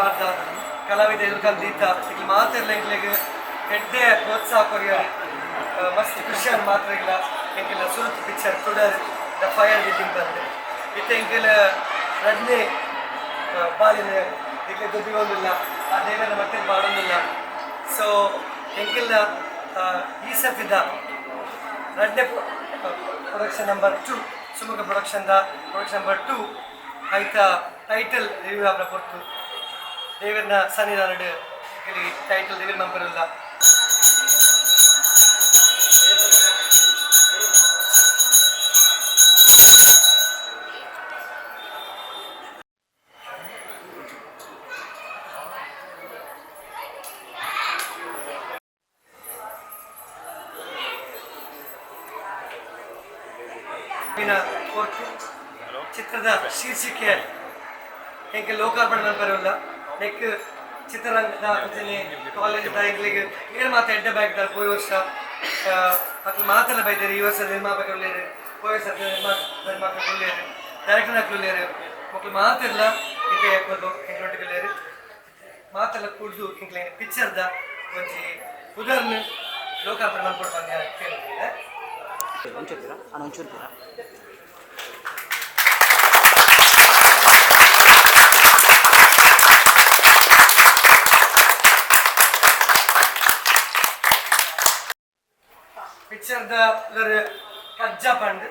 ಪಾದ ಕಲಾವಿದ ಎಲ್ಕಲ್ ದೀತ ಇಲ್ಲಿ ಮಾತಿರ್ಲ ಎಂಕ್ಲಿಗೆ ಎಡ್ಡೆ ಪ್ರೋತ್ಸಾಹ ಕೊರಿಯರ್ ಮಸ್ತ್ ಖುಷಿಯಾಗಿ ಮಾತ್ರ ಇಲ್ಲ. ಎಂಕಲ್ Surat picture Tudar the fire within ಬಂದೆ. ಇತ್ತೆ ಎಂಕಲ್ ರಜನಿ ಬಾಲಿನ ಇಲ್ಲಿ ದುಡ್ಡಿಗೋದಿಲ್ಲ. ಆ ದೇವರ ಮತ್ತೆ ಬಾಡೋದಿಲ್ಲ. ಸೊ ಎಂಕೆಲ್ಲ ಈ ಸತಿದ ಎರಡನೇ ಪ್ರೊಡಕ್ಷನ್ ನಂಬರ್ ಟು ಶಿವಮೊಗ್ಗ ಪ್ರೊಡಕ್ಷನ್ದ ಪ್ರೊಡಕ್ಷನ್ ನಂಬರ್ ಟು ಆಯ್ತಾ ಟೈಟಲ್ ರಿವ್ಯೂ ಆಪ್ಲ ಕೊಟ್ಟು ದೇವರನ ಸನ್ನಿಧಾನ ಇಲ್ಲಿ ಟೈಟಲ್ ದೇವರ ನಂಬರ್ ಇಲ್ಲ ಪಿನ ಕೊಟ್ಟು ಚಿತ್ರದ ಶೀರ್ಷಿಕೆ. ಹೆಂಗೆ ಲೋಕಾರ್ಪಣೆ ನೆನಪಿರಲ್ಲ ನೆಕ್ ಚಿತ್ರರಂಗದ ಕಾಲೇಜ್ ಕಾಲೇಜದ ಎಂಗ್ಲಿಗೆ ಏನು ಮಾತು ಎಡ್ಡೆ ಬ್ಯಾಗ್ ಹೋಯ್ ವರ್ಷ ಮಕ್ಕಳು ಮಾತಲ್ಲ ಬೈದಾರೆ, ಈ ವರ್ಷ ನಿರ್ಮಾಪಕ ಒಳ್ಳೆಯರು ಹೋಯ್ ವರ್ಷ ನಿರ್ಮಾಪಕ ಒಳ್ಳೆಯದು ಡೈರೆಕ್ಟರ್ ಒಳ್ಳೆಯರು ಮಕ್ಕಳು ಮಾತೆಲ್ಲ, ಇದೆ ಹಾಕೋದು ಹೆಂಗೆ ಒಳ್ಳೆಯರು ಮಾತೆಲ್ಲ ಕುಡ್ದು ಹಿಂಗೆ ಪಿಕ್ಚರ್ದ ಒಂಜಿ ಉದಾಹರಣೆ ಲೋಕಾರ್ಪಣೆ ಮಾಡ್ಕೊಡ್ಬಂದು ಕೇಳಿದ್ರೆ ಕೇಳಿದೆ ಒಂಚೂರ್ತೀರಾ ಅಣ್ಣ ಒಂಚೂರ್ತೀರಾ ಪಿಕ್ಚರ್ದ ಕಜ್ಜ ಪಂಡ್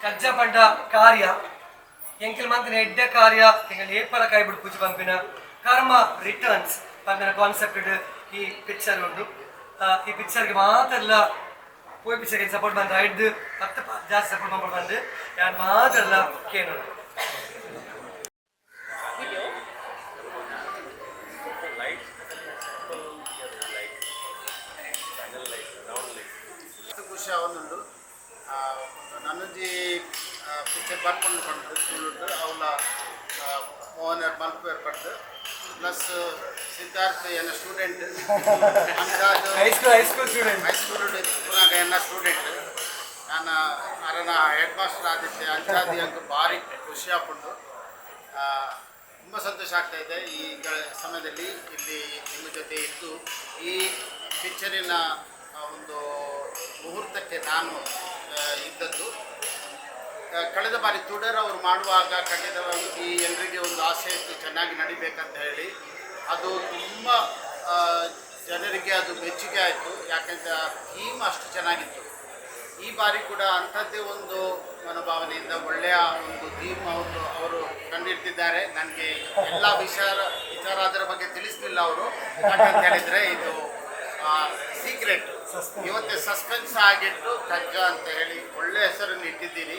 ಕಜ್ಜ ಪಂಡ ಕಾರ್ಯ ಎಂಕಲ್ ಮಂತಿನ ಎಡ್ಡ ಕಾರ್ಯ ಎಂಕಲ್ ಏಪಲ ಕೈ ಬಿಡು ಪೂಜೆ ಪಂಪಿನ ಕರ್ಮ ರಿಟರ್ನ್ಸ್ ಪಂಪಿನ ಕಾನ್ಸೆಪ್ಟ್ ಈ ಪಿಕ್ಚರ್ ಉಂಟು ಆ, ಈ ಪಿಕ್ಚರ್ಗೆ ಮಾತ್ರ ಎಲ್ಲ ಪೋಯ್ ಪಿಕ್ಚರ್ಗೆ ಸಪೋರ್ಟ್ ಬಂದ ಐದು ಹತ್ತು ಪ- ಜಾಸ್ತಿ ಸಪೋರ್ಟ್ ಮಾಡ್ಕೊಂಡು ಬಂದು ಖುಷಿ ಅವನುಂಡು ನನ್ನೊಂಜಿ ಪಿಕ್ಚರ್ ಬರ್ಕೊಂಡು ಬಂದು ಸ್ಕೂಲುಂಡು ಅವಳ ಮೋಹನ್ ಮಲ್ಪೇರ್ ಪಡ್ದು ಪ್ಲಸ್ ಸಿದ್ಧಾರ್ಥ್ ಎನ್ನ ಸ್ಟೂಡೆಂಟ್ ಅಂದಾಜು high school high school student high school ಪುನಾಗ ಎನ್ನ ಸ್ಟೂಡೆಂಟ್ ನಾನು ಅರನ ಹೆಡ್ ಮಾಸ್ಟರ್ ಆದಿತ್ಯ ಅಂಜಾದಿ ಅಂಕ ಭಾರಿ ಖುಷಿ ಹಾಕೊಂಡು ತುಂಬ ಸಂತೋಷ ಆಗ್ತಾ ಇದೆ ಈ ಸಮಯದಲ್ಲಿ ಇಲ್ಲಿ ನಿಮ್ಮ ಜೊತೆ ಇದ್ದು ಈ ಪಿಕ್ಚರಿನ ಒಂದು ಮುಹೂರ್ತಕ್ಕೆ ನಾನು ಇದ್ದದ್ದು. ಕಳೆದ ಬಾರಿ ತುಡರ್ ಅವರು ಮಾಡುವಾಗ ಖಂಡಿತವಾಗಿ ಈ ಎಲ್ಲರಿಗೆ ಒಂದು ಆಸೆ ಇತ್ತು, ಚೆನ್ನಾಗಿ ನಡಿಬೇಕಂತ ಹೇಳಿ. ಅದು ತುಂಬ ಜನರಿಗೆ ಅದು ಮೆಚ್ಚುಗೆ ಆಯಿತು. ಯಾಕಂದ್ರೆ ಥೀಮ್ ಅಷ್ಟು ಚೆನ್ನಾಗಿತ್ತು. ಈ ಬಾರಿ ಕೂಡ ಅಂಥದ್ದೇ ಒಂದು ಮನೋಭಾವನೆಯಿಂದ ಒಳ್ಳೆಯ ಒಂದು ಥೀಮ್ ಅವರು ಅವರು ಕಂಡಿಡ್ತಿದ್ದಾರೆ. ನನಗೆ ಎಲ್ಲ ವಿಚಾರ ವಿಚಾರ ಅದರ ಬಗ್ಗೆ ತಿಳಿಸಲಿಲ್ಲ ಅವರು. ಯಾಕಂತ ಹೇಳಿದರೆ ಇದು ಸೀಕ್ರೆಟ್ ಇವತ್ತೇ ಸಸ್ಪೆನ್ಸ್ ಆಗಿಟ್ಟು ಕಜ್ಜ ಅಂತ ಹೇಳಿ ಒಳ್ಳೆ ಹೆಸರನ್ನು ಇಟ್ಟಿದ್ದೀರಿ.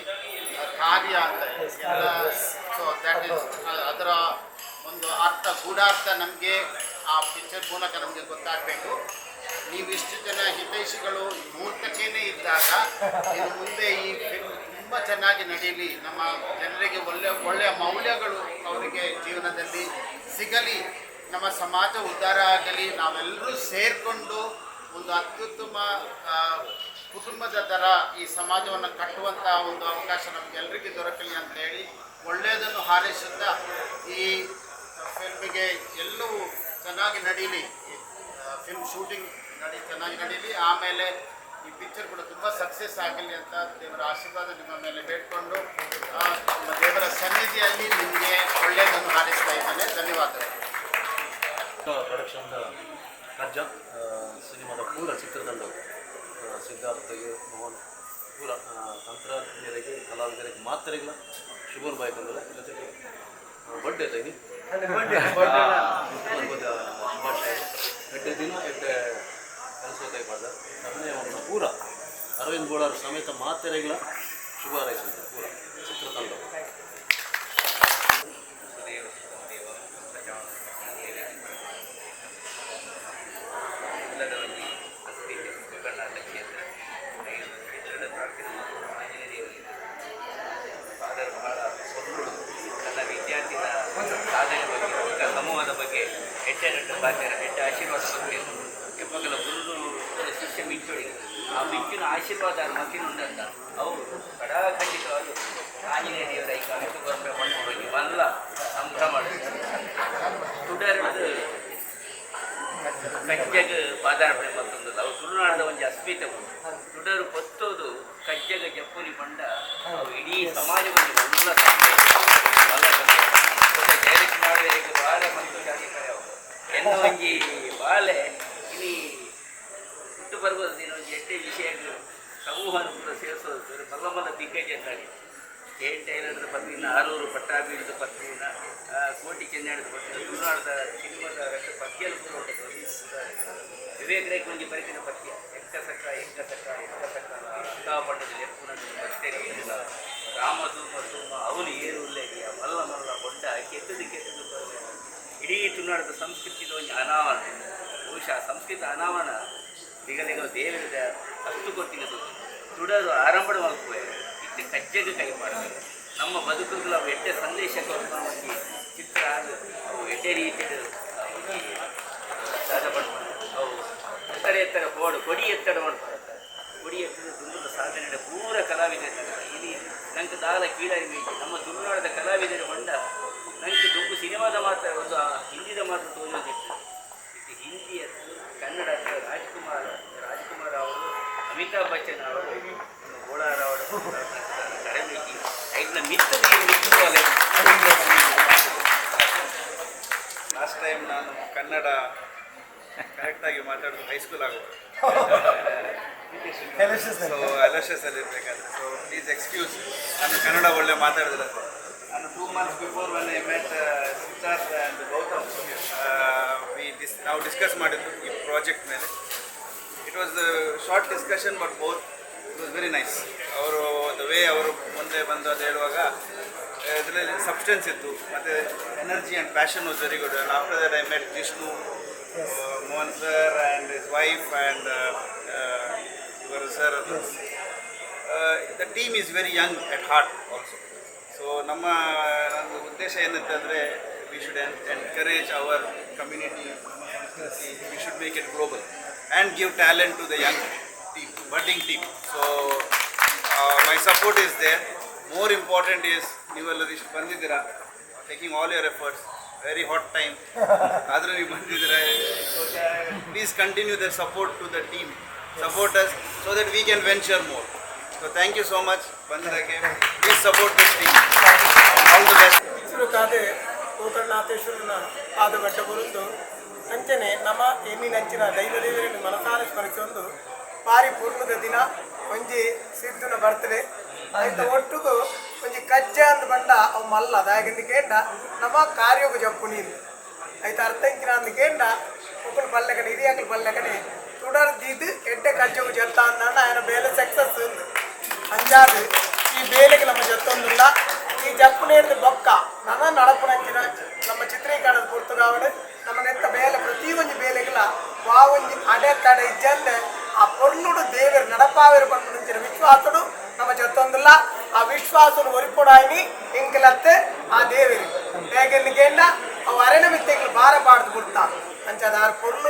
ಕಾರ್ಯ ಅಂತ ಎಲ್ಲ ಸೊ ದ್ಯಾಟ್ ಇಸ್ ಅದರ ಒಂದು ಅರ್ಥ ಗೂಢಾರ್ಥ ನಮಗೆ ಆ ಪಿಕ್ಚರ್ ಮೂಲಕ ನಮಗೆ ಗೊತ್ತಾಗಬೇಕು. ನೀವು ಇಷ್ಟು ಜನ ಹಿತೈಷಿಗಳು ಮುಹೂರ್ತಕ್ಕೇನೆ ಇದ್ದಾಗ ಇದು ಮುಂದೆ ಈ ಫಿಲ್ಮ್ ತುಂಬ ಚೆನ್ನಾಗಿ ನಡೆಯಲಿ ನಮ್ಮ ಜನರಿಗೆ ಒಳ್ಳೆ ಒಳ್ಳೆಯ ಮೌಲ್ಯಗಳು ಅವರಿಗೆ ಜೀವನದಲ್ಲಿ ಸಿಗಲಿ. ನಮ್ಮ ಸಮಾಜ ಉದ್ಧಾರ ಆಗಲಿ, ನಾವೆಲ್ಲರೂ ಸೇರಿಕೊಂಡು ಒಂದು ಅತ್ಯುತ್ತಮ ಕುಟುಂಬದ ಥರ ಈ ಸಮಾಜವನ್ನು ಕಟ್ಟುವಂಥ ಒಂದು ಅವಕಾಶ ನಮಗೆಲ್ಲರಿಗೂ ದೊರಕಲಿ ಅಂತ ಹೇಳಿ ಒಳ್ಳೆಯದನ್ನು ಹಾರೈಸುತ್ತಾ ಈ ಫಿಲ್ಮಿಗೆ ಎಲ್ಲವೂ ಚೆನ್ನಾಗಿ ನಡೀಲಿ. ಫಿಲ್ಮ್ ಶೂಟಿಂಗ್ ನಡಿ, ಚೆನ್ನಾಗಿ ನಡೀಲಿ. ಆಮೇಲೆ ಈ ಪಿಕ್ಚರ್ ಕೂಡ ತುಂಬ ಸಕ್ಸಸ್ ಆಗಲಿ ಅಂತ ದೇವರ ಆಶೀರ್ವಾದ ನಿಮ್ಮ ಮೇಲೆ ಬೇಡ್ಕೊಂಡು ನಮ್ಮ ದೇವರ ಸನ್ನಿಧಿಯಲ್ಲಿ ನಿಮಗೆ ಒಳ್ಳೆಯದನ್ನು ಹಾರೈಸ್ತಾ ಇದ್ದೇನೆ. ಧನ್ಯವಾದಗಳು. ಪ್ರೊಡಕ್ಷನ್ದ ಪ್ರೊಡಕ್ಷನ್ ರಾಜ್ಯ ಸಿನಿಮಾದ ಪೂರ ಚಿತ್ರದಲ್ಲೂ ಸಿದ್ಧಾರ್ಥ ಸಿದ್ಧಾರ್ಥಗೆ ಮೋಹನ್ ಪೂರ ತಂತ್ರಜ್ಞರಿಗೆ ಕಲಾವಿದರಿಗೆ ಮಾತ್ರೆಗಳ ಶುಭರ್ ಬಾಯ್ ಬಂದರೆ ಜೊತೆಗೆ ಬರ್ಡೇ ತಂಗಿ. ಬರ್ಡೇ ಎಡ್ಡೆ ದಿನ ಎಡ್ಡೆ ಕೆಲಸ ಕೈ ಮಾಡ್ದ. ಅದನ್ನೇ ಒಂದು ಪೂರ ಅರವಿಂದ್ ಗೋಳಾರ್ ಸಮೇತ ಮಾತೆರೆಗಳ ಶುಭ ಹಾರೈಸಿದ್ದಾರೆ ಪೂರ ಚಿತ್ರತಂಡ. ಬಾಲ್ಯರ ಹೆಟ್ಟ ಆಶೀರ್ವಾದ ಕೊಟ್ಟಿರು ಹೆಪ್ಪಗಲ ಗುರು ಶಿಷ್ಯ ಮಿಚ್ಚೊಳಿ ಆ ಮಿಚ್ಚಿನ ಆಶೀರ್ವಾದ ಮಗಿರುಂದಂತ ಅವರು ಕಡಾಖಂಡಿತವಾಗಿ ಆಂಜನೇಯ ದೇವರ ಈ ಕಾಲಕ್ಕೆ ಬರಬೇಕು ಮಣ್ಣು ಹೋಗಿ ಮಲ್ಲ ಸಂಭ್ರಮ ತುಡರ್ದು ಕಜ್ಜಗ ಪಾದಾರ್ಪಣೆ ಮತ್ತೊಂದು ಅವು ತುಳುನಾಡದ ಒಂದು ಅಸ್ಮಿತ ತುಡರು ಪತ್ತೋದು ಕಜ್ಜಗ ಜಪ್ಪುಲಿ ಬಂಡ ಅವು ಇಡೀ ಸಮಾಜವನ್ನು ಎರಡು ಪದ್ಯಲು ವಿವೇಕ ರೇಖ್ ಬರೆದಿನ ಪದ್ಯ ಎಕ್ಕ ಸಕ್ಕ ಎಕ್ಕ ಸಕ್ಕ ಎಕ್ಕ ಸಕ್ಕ ಅಂಗಾಪಟ್ಟದಲ್ಲಿ ಎಪ್ಪುನದು ಬರ್ತೇನೆ ರಾಮಧೂಮ ಧೂಮ, ಅವನು ಏರು ಉಲ್ಲೇಖಿಯ, ಮಲ್ಲ ಮಲ್ಲ ಬೊಡ್ಡ ಕೆತ್ತದು ಕೆತ್ತದು ಇಡೀ ತುನಾಡದ ಸಂಸ್ಕೃತಿ ಒಂದು ಅನಾವರಣ. ಬಹುಶಃ ಸಂಸ್ಕೃತ ಅನಾವರಣ ಈಗಲೀಗ ದೇವರದ ಹತ್ತು ಕೊಟ್ಟಿನದು ತುಡದು ಆರಂಭದ ಮಲ್ಪುವೆ ಇತ್ತೆ ಕಜ್ಜೆಗೆ ಕೈ ಮಾಡಬೇಕು. ನಮ್ಮ ಬದುಕುಗಳು ಎಷ್ಟೇ ಎಡ್ಡೆ ಸಂದೇಶ ಕೊಡುವ ಚಿತ್ರ ಅವು ಎಡ್ಡೆ ರೀತಿಯ ಎತ್ತರ ಎತ್ತರ, ಬೋರ್ಡು, ಕೊಡಿ ಎತ್ತರ ಮಾಡ್ತಾರೆ ಕೊಡಿ ಎತ್ತರ ದುಂಬದ ಸಾಧನೆ ಪೂರ ಕಲಾವಿದರು ಇಲ್ಲಿ ನಂಗೆ ದಾಲ ಕೀಳರಿ ಮೀಟಿ ನಮ್ಮ ತುಳುನಾಡದ ಕಲಾವಿದರ ಮಂಡ ನನಗೆ ದುಂಬು ಸಿನಿಮಾದ ಮಾತ್ರ, ಒಂದು ಹಿಂದಿದ ಮಾತ್ರ ತೋರಿಸೋದಿತ್ತು ಇದು ಹಿಂದಿ ಕನ್ನಡ ರಾಜ್ಕುಮಾರ್ ರಾಜ್ಕುಮಾರ್ ಅವರು, ಅಮಿತಾಬ್ ಬಚ್ಚನ್ ಅವರು ಗೋಳಾರ ಅವರು, ಕಡಿಮೆ ಐದನ ಮಿತ್ತದ ಮಿತ್ತುವಲೆ ಲಾಸ್ಟ್ ಟೈಮ್ ನಾನು ಕನ್ನಡ ಕರೆಕ್ಟಾಗಿ ಮಾತಾಡೋದು ಹೈಸ್ಕೂಲ್ ಆಗುವಾಗ ಸೊ ಇರಬೇಕಾದ್ರೆ. ಸೊ ಪ್ಲೀಸ್ ಎಕ್ಸ್ಕ್ಯೂಸ್ ನಾನು ಕನ್ನಡ ಒಳ್ಳೆ ಮಾತಾಡೋದಿಲ್ಲ. ನಾನು two months before one I met Siddhartha and Gautam we dis ನಾವು ಡಿಸ್ಕಸ್ ಮಾಡಿದ್ದು ಈ ಪ್ರಾಜೆಕ್ಟ್ ಮೇಲೆ. It was short discussion but both it was very nice ಅವರು ದ ವೇ ಅವರು ಮುಂದೆ ಬಂದು ಅದು ಹೇಳುವಾಗ ಇದರಲ್ಲಿ ಸಬ್ಸ್ಟೆನ್ಸ್ ಇತ್ತು. ಮತ್ತು energy and passion was very good and after that I met Jishnu Mohan sir and his wife and ಇವರು sir the team is very young at heart also so ನಮ್ಮ ನನ್ನ ಉದ್ದೇಶ ಏನಂತಂದರೆ we should encourage our community we should make it global and give talent to the young team budding team so my support is there more important is ನೀವೆಲ್ಲರೂ ಇಷ್ಟು ಬಂದಿದ್ದೀರಾ? Taking all your efforts very hot time ಆದರೂ ನೀವು ಬಂದಿದ್ದೀರಾ? Please continue their support to the team support us so that we can venture more so thank you so much ಬಂದಿದ್ದಕ್ಕೆ please support this team all the best ಹೆಸರು ಕಾದೆ ಗೋಕರ್ಣನಾಥೇಶ್ವರನ ಪಾದಗಡ್ಡ ಬರುವುದು ಅಂಚನೆ ನಮ್ಮ ಎಣ್ಣಿನಂಚಿನ ದೈವದೇವರನ್ನು ಮನಸಾರೆ ಸ್ಮರಿಸೊಂದು ಬಾರಿ ಪೂರ್ಣದ ದಿನ. ಒಂಜಿ ಸಿದ್ಧನ ಬರ್ತದೆ ಆಯ್ತು, ಒಟ್ಟಿಗೂ కొంచెం కజ్జ అంత బండ అవి మళ్ళా దాగిందికేంట నమ్మ కార్యోగ చెప్పునీరు అయితే అర్థంకినందుకేంట ఒకరు పల్లెకని ఇది అక్కడ పల్లెకని തുടർന്ന് ഇത് എട്ട് കച്ചവടം ചെത്താന്നാണ് അയാളെ വേല സക്സസ് അഞ്ചാറ് ഈ വേലക്ക് നമ്മൾ ചെത്തൊന്നുമില്ല ഈ ജപ്പുനേരുന്ന് ബൊക്ക നന്നാ നടപ്പണക്കിന് നമ്മ ചിത്രീകരണത് പൊറത്തുകാവട് നമ്മുടെ എത്ത വേല പ്രതി കൊഞ്ച് വേലകള വാ കൊഞ്ച് അടത്തട ഇജ്ജന്ന് ആ പൊണ്ണുട് ദേവർ നടപ്പാവർ പണ്ടെന്ന് വിശ്വാസടും നമ്മൾ ചെത്തൊന്നുമില്ല ಆ ವಿಶ್ವಾಸನು ಒರಿಪೊಡಾಯಿನಿ ಇಂಕಲತ್ತೆ ಆ ದೇವರು. ಹೇಗೆಲ್ಲಿಗೆಂಡ ಅವು ಅರಣ್ಯ ಮಿತ್ತೆಗಳು ಭಾರ ಪಾಡ್ದು ಬಿಡ್ತಾ. ಅಂಚದ ಆರು ಪೊರ್ಲು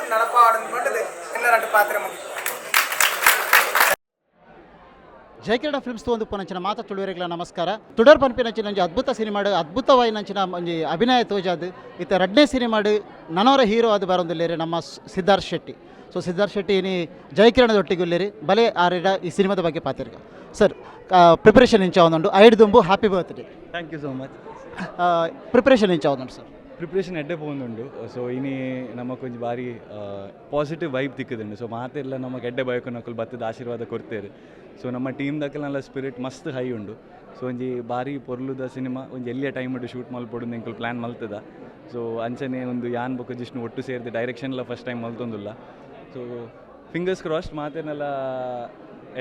ಎಲ್ಲ ನಟ ಪಾತ್ರೆ ಮುಗಿತು. ಜಯಕಿರಣ ಫಿಲ್ಮ್ಸ್ ಒಂದು ಪೊನಂಚಿನ ಮಾತ ತುಳುವರಿಗಳ ನಮಸ್ಕಾರ. ತುಡರ್ ಪನ್ಪಿನಂಚಿನ ಒಂಜಿ ಅದ್ಭುತ ಸಿನಿಮಾಡು ಅದ್ಭುತವಾಯಿನಂಚಿನ ಒಂಜಿ ಅಭಿನಯ ತೋಜಾದು. ಇತ್ತ ರಡ್ನೇ ಸಿನಿಮಾಡು ನನವರ ಹೀರೋ ಅದು ಬರೋದಿಲ್ಲ ನಮ್ಮ ಸಿದ್ಧಾರ್ಥ್ ಶೆಟ್ಟಿ. ಸೊ ಸಿದ್ಧಾರ್ಥ ಶೆಟ್ಟಿ ಇನಿ ಜಯಕಿರಣದೊಟ್ಟಿಗುಲ್ಲೇರಿ ಬಲೆ ಆರೇಡ ಈ ಸಿನಿಮಾದ ಬಗ್ಗೆ ಪಾತಿರ್ಗ ಸರ್ ಪ್ರಿಪರೇಷನ್ ಇಂಚ ಒಂದುಂಡು ಐಡ್ ದುಂಬು happy birthday thank you so much preparation ಇಂಚ ಒಂದುಂಡು ಸರ್ ಪ್ರಿಪ್ರೇಷನ್ ಎಡ್ಡೆ ಪೋಂದುಂಡು ಸೊ ಇನಿ ನಮ್ಮ ಕೊಂಚ ಬಾರಿ ಪಾಸಿಟಿವ್ ವೈಬ್ ತಿಕ್ಕದುಂಡು ಸೊ ಮಾತೆಲ್ಲ ನಮಗೆ ಎಡ್ಡೆ ಬಯಕು ನಕುಲು ಬತ್ತದ ಆಶೀರ್ವಾದ ಕೊಡ್ತೇವೆ ಸೊ ನಮ್ಮ ಟೀಮ್ ದಕ್ಕಲೆಲ್ಲ ಸ್ಪಿರಿಟ್ ಮಸ್ತ್ ಹೈ ಉಂಡು ಸೊ ಒಂಜಿ ಬಾರಿ ಪೊರ್ಲುದ ಸಿನಿಮಾ ಒಂಜಿ ಎಲ್ಲಿಯ ಟೈಮ್ ಇಟ್ಟು ಶೂಟ್ ಮಲ್ಪೊಡು ಎಂಕುಲು ಪ್ಲ್ಯಾನ್ ಮಲ್ತದ ಸೊ ಅಂಚನೆ ಒಂದು ಯಾನ್ ಬೊಕ ಜಿಷ್ಣು ಒಟ್ಟು ಸೇರಿದ ಡೈರೆಕ್ಷನ್ ಎಲ್ಲ ಫಸ್ಟ್ ಟೈಮ್ ಮಲ್ತೊಂದುಲ್ಲ ಸೊ ಫಿಂಗರ್ಸ್ ಕ್ರಾಸ್ಡ್ ಮಾತೇನೆಲ್ಲ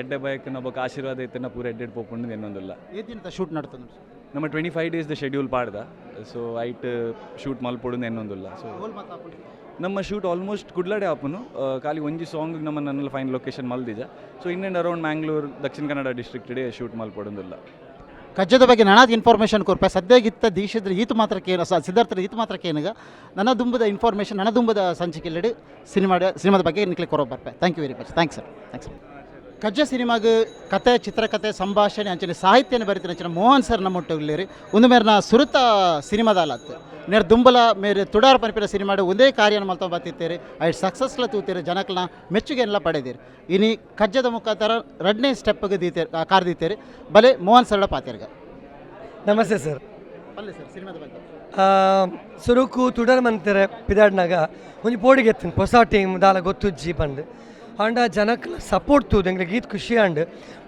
ಎಡ್ಡೆ ಬಯಕ್ಕೆ ನೊಬ್ಬಕ್ಕೆ ಆಶೀರ್ವಾದ ಇತ್ತನ ಪೂರ ಎಡ್ಡೆಡ್ ಪೋಪುಂಡು ಎನ್ನೊಂದುಲ್ಲ ಏ ದಿನದ ಶೂಟ್ ನಡ್ತದೆ ನಮ್ಮ ಟ್ವೆಂಟಿ ಫೈವ್ ಡೇಸ್ ದ ಶೆಡ್ಯೂಲ್ ಪಾಡ್ದ. ಸೊ ಐಟ್ ಶೂಟ್ ಮಲ್ಪೊಡು ಎನ್ನೊಂದುಲ್ಲ ಸೊ ನಮ್ಮ ಶೂಟ್ ಆಲ್ಮೋಸ್ಟ್ ಕುಡ್ಲಡೆ ಆಪುನು. ಖಾಲಿ ಒಂಜಿ ಸಾಂಗ್ ನಮ್ಮ ನನ್ನ fine location ಮಲ್ದಿದೆ. So in and around Mangalore Dakshina Kannada district shoot ಮಲ್ಪೊಡೊಂದಿಲ್ಲ. ಕಜ್ಜದ ಬಗ್ಗೆ ನನಾದ ಇನ್ಫಾರ್ಮೇಷನ್ ಕೊರ್ಪೆ ಸದ್ಯಗಿತ್ತ ದೀಶದ್ರ ಈತ ಮಾತ್ರ ಕೇನ ಸಿದ್ಧಾರ್ಥರ ಈತ ಮಾತ್ರ ಕೇನಗ ನನ್ನ ದುಂಬದ ಇನ್ಫಾರ್ಮೇಷನ್ ನನ್ನ ದುಂಬದ ಸಂಚಿಕೆಲ್ಲಡಿ ಸಿನಿಮಾ ಸಿನಿಮಾದ ಬಗ್ಗೆ ನಿಕ್ಲಿಕ್ಕೆ ಕೊರೋ ಬರ್ಪೆ. Thank you very much thanks sir thanks ಕಜ್ಜ ಸಿನಿಮಾಗ ಕತೆ ಚಿತ್ರಕಥೆ ಸಂಭಾಷಣೆ ಅಂಚನೆ ಸಾಹಿತ್ಯನ ಬರೀತಿನ ಅಂಚಿನ ಮೋಹನ್ ಸರ್ ನಮ್ಮ ಒಟ್ಟಿಗೆ ಒಂದು ಮೇರ್ನ ಸುರತ ಸಿನಿಮಾದಲ್ಲತ್ತು ನೇರ ದುಂಬಲ ಮೇರೆ ತುಡಾರ ಪನಿಪಿನ ಸಿನಿಮಾಡು ಒಂದೇ ಕಾರ್ಯನ ಮಲ್ತ ಬತ್ತಿತ್ತೇರಿ ಐಟ್ ಸಕ್ಸಸ್ಲ ತೂತೀರಿ ಜನಕಲ್ನ ಮೆಚ್ಚುಗೆ ಎಲ್ಲ ಪಡೆದಿರಿ. ಇನಿ ಕಜ್ಜದ ಮುಖಾಂತರ ಎರಡನೇ ಸ್ಟೆಪ್ಗೆ ದೀತೇರಿ ಕಾರ್ದೀತೇರಿ ಬಲೆ ಮೋಹನ್ ಸರ್ಡ ಪಾತಿರ್ಗ. ನಮಸ್ತೆ ಸರ್. ಬಲ್ಲೆ ಸರ್ ಸಿನಿಮಾದ ಬಗ್ಗೆ. ಸುರುಕು ತುಡರ್ ಮಂತರ ಪಿದಾಡ್ನಾಗ ಒಂಜಿ ಪೋಡಿಗೆ ಎತ್ತಿನ ಹೊಸ ಟೀಮ್ ದಾಲ ಗೊತ್ತುಜ್ಜಿ ಪಂಡ್ ಆಂಡ ಜನಕ್ಲ ಸಪೋರ್ಟ್ ತೂದು ಎಂಗ್ಲೆ ಗೀತ್ ಖುಷಿ ಆಂಡ್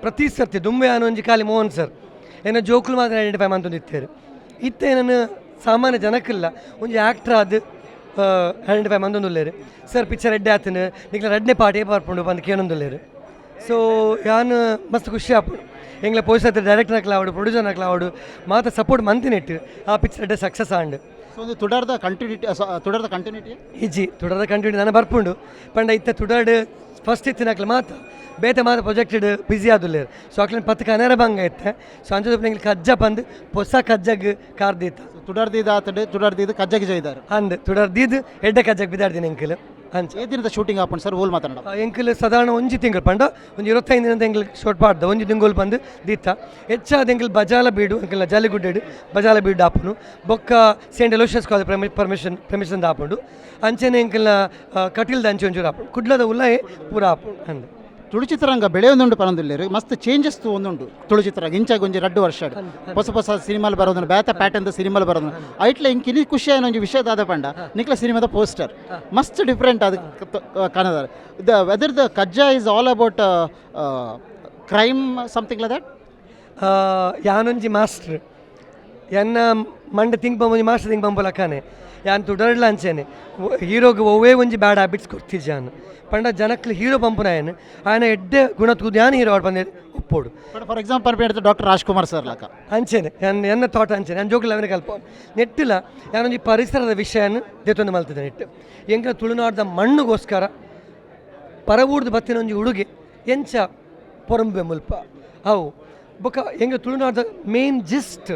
ಪ್ರತಿ ಸರ್ತಿ ದುಂಬೆ ಆನ ಒಂಜಿ ಖಾಲಿ ಮೋಹನ್ ಸರ್. ಏನೋ ಜೋಕುಲು ಮಾತ್ರ ಐಡೆಂಟಿಫೈ ಮಂತೊಂದಿತ್ತೇರು ಇತ್ತೆ ನಾನು ಸಾಮಾನ್ಯ ಜನಕ್ಕಿಲ್ಲ ಒಂಜಿ ಆ್ಯಕ್ಟ್ರ್ ಅದು ಐಡೆಂಟಿಫೈ ಮಂದೊಂದುಲ್ಲೇರು ಸರ್ ಪಿಕ್ಚರ್ ಎಡ್ಡೆ ಆತನು. ನಿಕ್ಲ ರಡ್ನೆ ಪಾರ್ಟಿ ಬರ್ಪುಂಡು ಬಂದು ಕೇಳೊಂದುಲ್ಲೇರು. ಸೊ ಯಾನು ಮಸ್ತ್ ಖುಷಿ ಆಪುಂಡು ಎಂಗ್ಲ ಪೋಸ್ಟ್ ಡೈರೆಕ್ಟರ್ ಆವಡು ಪ್ರೊಡ್ಯೂಸರ್ ಆವಡು ಮಾತ್ರ ಸಪೋರ್ಟ್ ಮಂತಿನೆಟ್ಟು ಆ ಪಿಕ್ಚರ್ ಎಡ್ಡೆ ಸಕ್ಸಸ್ ಆಂಡ್. ಒಂದು ತುಡಾರ್ದ ಕಂಟಿನ್ಯೂಟಿ ತುಡಾರ್ದ ಕಂಟಿನ್ಯೂಟಿ ಇಜ್ಜಿ ತುಡದ ಕಂಟಿನ್ಯೂಟಿ ನಾನು ಬರ್ಪುಂಡು. ಪಂಡ ಇತ್ತ ತುಡಾಡ್ ಫಸ್ಟ್ ಇತ್ತಿನಕ್ಲ ಮಾತ ಬೇತೆ ಮಾತ ಪ್ರೊಜೆಕ್ಟೆಡ್ ಬಿಸಿ ಆದುಲ್ಲೇರು ಸೊ ಅಕ್ಲ ಪತ್ತು ಕನ್ನಡ ಬಂಗ ಇತ್ತೆ ಸೊ ಅಂಚದ ಕಜ್ಜ ಬಂದು ಹೊಸ ಕಜ್ಜಗ್ ಕಾರ್ದಿತ್ತು ತುಡಾರ್ದಿದ ಆತಡೆ ತುಡರ್ದಿದ ಕಜ್ಜಗೆ ಜೈದಾರು. ಅಂದ್ ತುಡರ್ದಿದ್ದು ಎಡ್ಡೆ ಕಜ್ಜಗ್ ಬಿದ್ದಾಡ್ದಿನ ಎಂಕಲ್ ಅಂಚ ಏ ದಿನದ ಶೂಟಿಂಗ್ ಆಪುಂಡು ಸರ್ ಓಲ್ ಮಾತನಾಡ ಎಂಕಲ್ ಸಾಧಾರಣ ಒಂಜಿ ತಿಂಗಳು ಪಂಡ ಒಂದು ಇರುವತ್ತೈದು ದಿನದ ಎಂಕಲ್ ಶೋಟ್ ಪಾಡ್ದ ಒಂಜಿ ತಿಂಗಳು ಬಂದು ದೀತ ಹೆಚ್ಚಾದ ಎಂಕಲ್ ಬಜಾಲ ಬೀಡು ಎಂಕಲ್ ಜಾಲಿಗುಡ್ಡೆಡು ಬಜಾಲ ಬೀಡು ಆಪುನು ಬೊಕ್ಕ Saint Aloysius College permission permission ಆಪುಂಡು ಅಂಚೆನೆ ಎಂಕಲ್ನ ಕಟೀಲ್ದ ಅಂಚೆ ಒಂಚೂರು ಆಪುಂಡು ಕುಡ್ಲದ ಉಲ್ಲಾಯೆ ಪೂರ ಆಪುಂಡು ಅಂದ್ ತುಳು ಚಿತ್ರರಂಗ ಬೆಳೆಯೊಂದುಂಡು ಪರಂದುಲ್ಲೇರು ಮಸ್ತ್ ಚೇಂಜಸ್ ಒಂದುಂಡು ತುಳು ಚಿತ್ರರಂಗ ಇಂಚಾಗ ಒಂಜಿ ರಡ್ಡು ವರ್ಷ ಹೊಸ ಹೊಸ ಸಿನಿಮಾಲ್ ಬರೋದನ್ನು ಬೇತ ಪ್ಯಾಟರ್ನ್ ಸಿನಿಮಾಲ್ ಬರೋದು ಐಟ್ಲ ಇಂಕ್ ಇನಿ ಖುಷಿ ಆಯ್ನ ಒಂಜಿ ವಿಷಯದಾದ ಪಂಡ. ನಿಕ್ಲ ಸಿನಿಮಾದ ಪೋಸ್ಟರ್. ಮಸ್ತ್ ಡಿಫ್ರೆಂಟ್ ಅದು ಕಾಣದಾರ the whether the ಕಜ್ಜಾ is all about crime something like that ಯಾನೊಂಜಿ master. ಎನ್ನ ಮಂಡ ತಿಂಗ್ ಬಂಬೊಂಜಿ ಮಾಸ್ಟರ್ ತಿಂಗ್ ಬಂಬು ಲಕ್ಕನೆ ಯಾನ್ ತುಡರ್ಲ ಅಂಚೆನೆ ಹೀರೋಗೆ ಒವ್ವೇ ಒಂಜಿ ಬ್ಯಾಡ್ ಹ್ಯಾಬಿಟ್ಸ್ ಕೊಡ್ತಿಜ್ಜಾನು ಪಂಡ ಜನಕ್ಲು ಹೀರೋ ಪಂಪುನಾಯನ್ ಆಯನ ಎಡ್ಡೆ ಗುಣ ತೂದು ಯಾನ್ ಹೀರೋ ಆಡ್ಬಂದೆ ಒಪ್ಪೋಡು. ಫಾರ್ ಎಕ್ಸಾಂಪಲ್ ಪೇಡ್ತ ಡಾಕ್ಟರ್ ರಾಜ್ಕುಮಾರ್ ಸರ್ ಲಕ. ಅಂಚೆನೆ ನಾನು ಎನ್ನ ತೋಟ ಅಂಚೇನೆ ನಾನು ಜೋಕುಲ ಅವನಿಗೆ ಕಲ್ಪ. ನೆಟ್ಟಿಲ್ಲ ಯಾನೊಂದು ಪರಿಸರದ ವಿಷಯನ ದೇತೊಂದು ಮಲ್ತಿದ್ದೆ ನೆಟ್ಟು. ಎಂಕ ತುಳುನಾಡ್ದ ಮಣ್ಣುಗೋಸ್ಕರ ಪರವೂರ್ದು ಬತ್ತಿನ ಒಂಜಿ ಉಡುಗೆ ಎಂಚ ಪೊರಂಬೆ ಮುಲ್ಪ. ಹೌ ಬೊಕ ಎಂಗ ತುಳುನಾಡ್ದ ಮೇನ್ ಜಿಸ್ಟ್